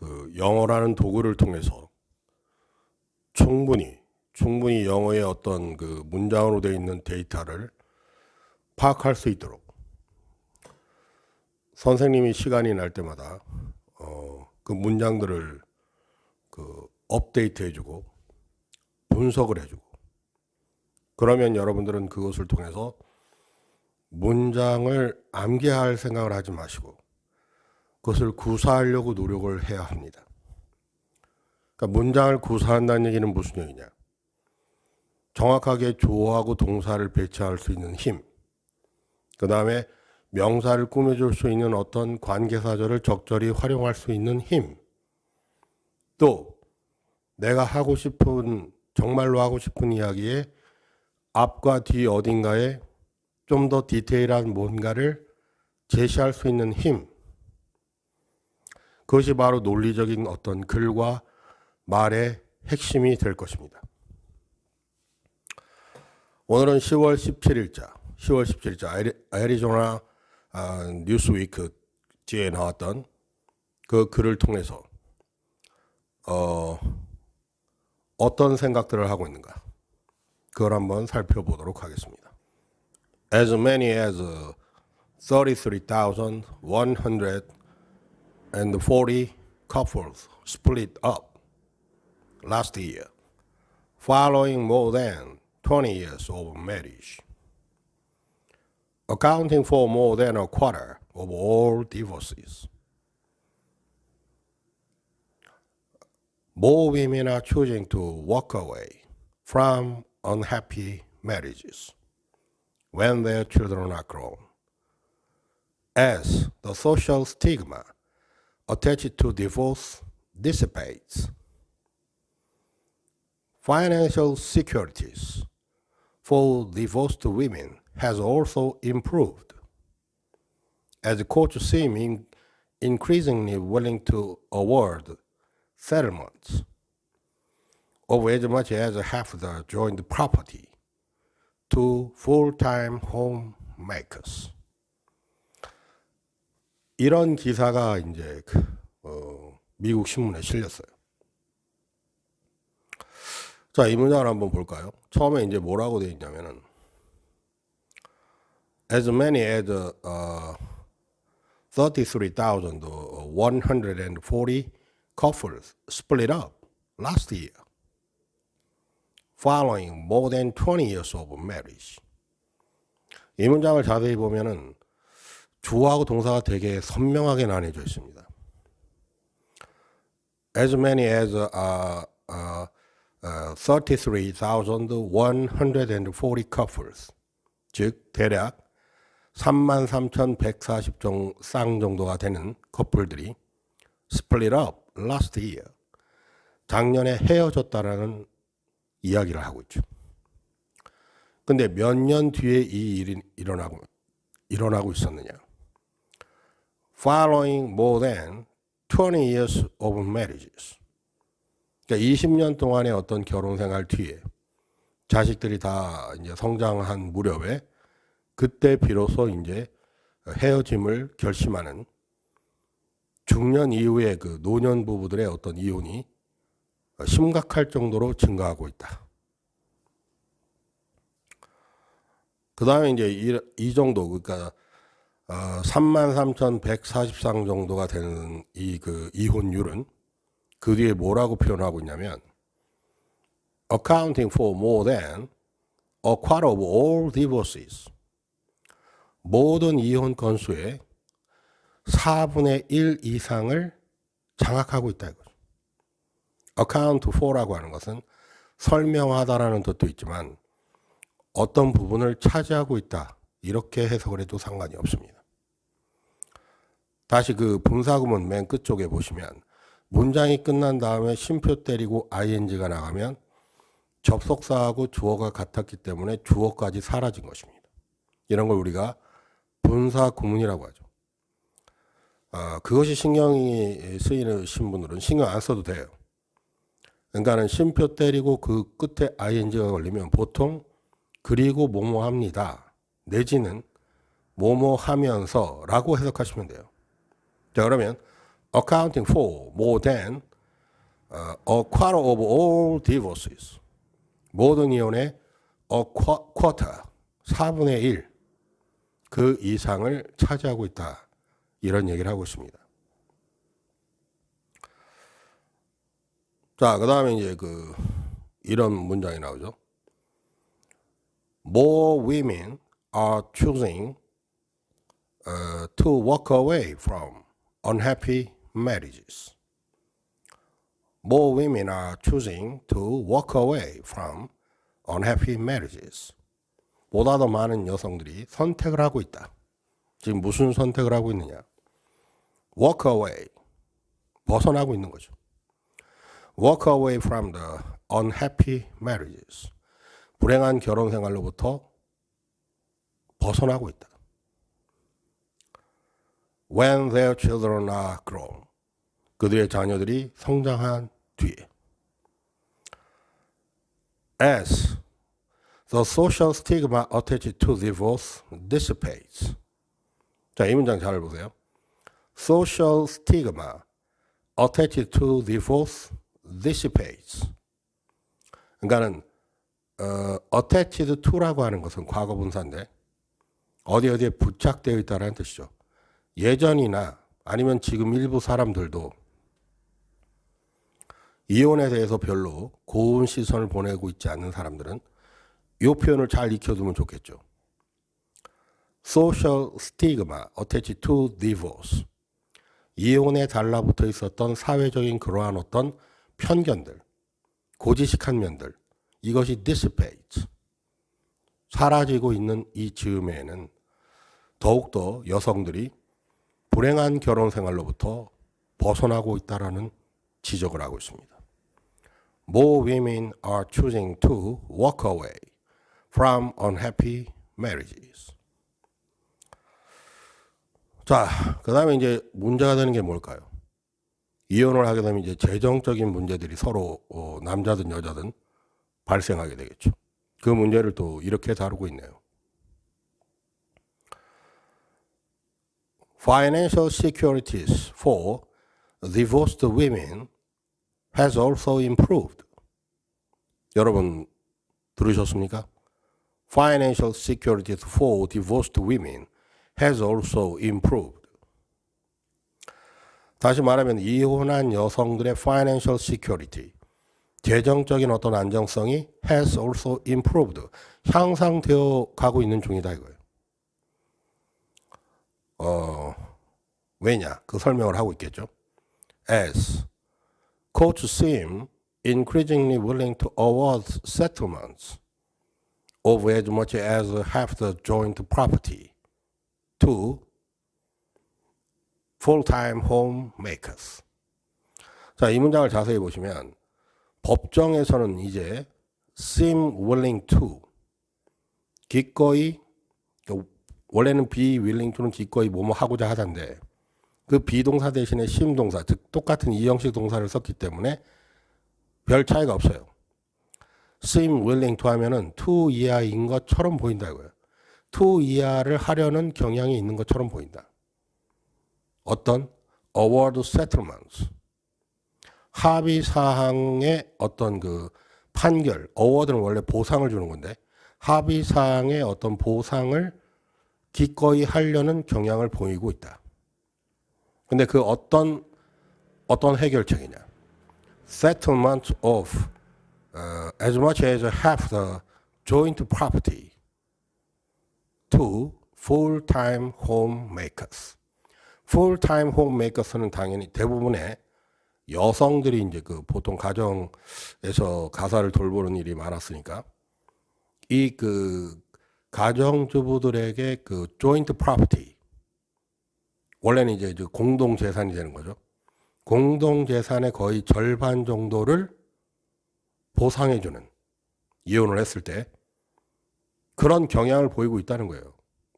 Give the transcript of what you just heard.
그 영어라는 도구를 통해서 충분히 충분히 영어의 어떤 그 문장으로 되어 있는 데이터를 파악할 수 있도록. 선생님이 시간이 날 때마다 어, 그 문장들을 그 업데이트 해주고 분석을 해주고. 그러면 여러분들은 그것을 통해서 문장을 암기할 생각을 하지 마시고 그것을 구사하려고 노력을 해야 합니다. 그러니까 문장을 구사한다는 얘기는 무슨 얘기냐? 정확하게 주어하고 동사를 배치할 수 있는 힘, 그 다음에 명사를 꾸며줄 수 있는 어떤 관계사절을 적절히 활용할 수 있는 힘, 또 내가 하고 싶은 정말로 하고 싶은 이야기에 앞과 뒤 어딘가에 좀 더 디테일한 뭔가를 제시할 수 있는 힘, 그것이 바로 논리적인 어떤 글과 말의 핵심이 될 것입니다. 오늘은 10월 17일자, 10월 17일자 아리, 아리조나 아, 뉴스위크지에 나왔던 그 글을 통해서 어, 어떤 생각들을 하고 있는가 그걸 한번 살펴보도록 하겠습니다. As many as 33,140 couples split up last year, following more than 20 years of marriage, accounting for more than a quarter of all divorces. More women are choosing to walk away from unhappy marriages when their children are grown, as the social stigma attached to divorce dissipates. Financial securities for divorced women has also improved, as courts seem in- increasingly willing to award settlements of as much as half the joint property to full-time homemakers. 이런 기사가 이제 그, 어, 미국 신문에 실렸어요. 자, 이 문장을 한번 볼까요? 처음에 이제 뭐라고 되어 있냐면은 as many as uh, 33,140 couples split up last year following more than 20 years of marriage. 이 문장을 자세히 보면은 주어하고 동사가 되게 선명하게 나뉘어져 있습니다. As many as uh, uh, uh, 33,140 couples, 즉 대략 33,140쌍 정도가 되는 커플들이 split up last year, 작년에 헤어졌다라는 이야기를 하고 있죠. 근데 몇 년 뒤에 이 일이 일어나고 일어나고 있었느냐? Following more than 20 years of marriages. 그러니까 20년 동안의 어떤 결혼 생활 뒤에 자식들이 다 이제 성장한 무렵에 그때 비로소 이제 헤어짐을 결심하는 중년 이후의 그 노년 부부들의 어떤 이혼이 심각할 정도로 증가하고 있다. 그 다음에 이제 이, 이 정도, 그러니까, 어, 33,140상 정도가 되는 이 그 이혼율은 그 뒤에 뭐라고 표현하고 있냐면, accounting for more than a quarter of all divorces. 모든 이혼 건수의 4분의 1 이상을 장악하고 있다 이거죠. account for라고 하는 것은 설명하다라는 뜻도 있지만 어떤 부분을 차지하고 있다 이렇게 해석을 해도 상관이 없습니다. 다시 그 분사구문 맨 끝쪽에 보시면 문장이 끝난 다음에 쉼표 때리고 ing가 나가면 접속사하고 주어가 같았기 때문에 주어까지 사라진 것입니다. 이런 걸 우리가 분사 구문이라고 하죠. 아, 그것이 신경이 쓰이는 분들은 신경 안 써도 돼요. 그러니까는 쉼표 때리고 그 끝에 ing가 걸리면 보통 그리고 뭐뭐 합니다. 내지는 뭐뭐 하면서라고 해석하시면 돼요. 자 그러면 accounting for more than uh, a quarter of all divorces. 모든 이혼의 a qua- quarter, 4분의 1, 그 이상을 차지하고 있다. 이런 얘기를 하고 있습니다. 자, 그 다음에 이제 그, 이런 문장이 나오죠. More women are choosing uh, to walk away from unhappy marriages. More women are choosing to walk away from unhappy marriages. 보다 더 많은 여성들이 선택을 하고 있다. 지금 무슨 선택을 하고 있느냐? walk away. 벗어나고 있는 거죠. walk away from the unhappy marriages. 불행한 결혼 생활로부터 벗어나고 있다. When their children are grown. 그들의 자녀들이 성장한 뒤에. As the social stigma attached to divorce dissipates. 자, 이 문장 잘 보세요. Social stigma attached to divorce dissipates. 그러니까는 어, attached to라고 하는 것은 과거 분사인데 어디 어디에 부착되어 있다라는 뜻이죠. 예전이나 아니면 지금 일부 사람들도 이혼에 대해서 별로 고운 시선을 보내고 있지 않는 사람들은 이 표현을 잘 익혀두면 좋겠죠. social stigma attached to divorce. 이혼에 달라붙어 있었던 사회적인 그러한 어떤 편견들, 고지식한 면들, 이것이 dissipate. 사라지고 있는 이 즈음에는 더욱더 여성들이 불행한 결혼 생활로부터 벗어나고 있다라는 지적을 하고 있습니다. More women are choosing to walk away from unhappy marriages. 자, 그 다음에 이제 문제가 되는 게 뭘까요? 이혼을 하게 되면 이제 재정적인 문제들이 서로 어, 남자든 여자든 발생하게 되겠죠. 그 문제를 또 이렇게 다루고 있네요. Financial securities for divorced women has also improved. 여러분 들으셨습니까? Financial securities for divorced women has also improved. 다시 말하면 이혼한 여성들의 financial security, 재정적인 어떤 안정성이 has also improved, 향상되어 가고 있는 중이다 이거예요. 어, 왜냐? 그 설명을 하고 있겠죠. As courts seem increasingly willing to award settlements of as much as half the joint property to full-time homemakers. 자, 이 문장을 자세히 보시면 법정에서는 이제 seem willing to 기꺼이 그 원래는 be willing to는 기꺼이 뭐뭐 하고자 하던데 그 비동사 대신에 심동사 즉 똑같은 이형식 동사를 썼기 때문에 별 차이가 없어요. seem willing to 하면은 to 이하인 것처럼 보인다고요. to 이하를 하려는 경향이 있는 것처럼 보인다. 어떤 award settlements 합의 사항의 어떤 그 판결 award는 원래 보상을 주는 건데 합의 사항의 어떤 보상을 기꺼이 하려는 경향을 보이고 있다. 근데 그 어떤 어떤 해결책이냐? Settlement of uh, as much as half the joint property to full-time homemakers. full-time homemakers는 당연히 대부분의 여성들이 이제 그 보통 가정에서 가사를 돌보는 일이 많았으니까 이 그 가정주부들에게 그 joint property 원래는 이제 그 공동 재산이 되는 거죠. 공동 재산의 거의 절반 정도를 보상해 주는 이혼을 했을 때 그런 경향을 보이고 있다는 거예요.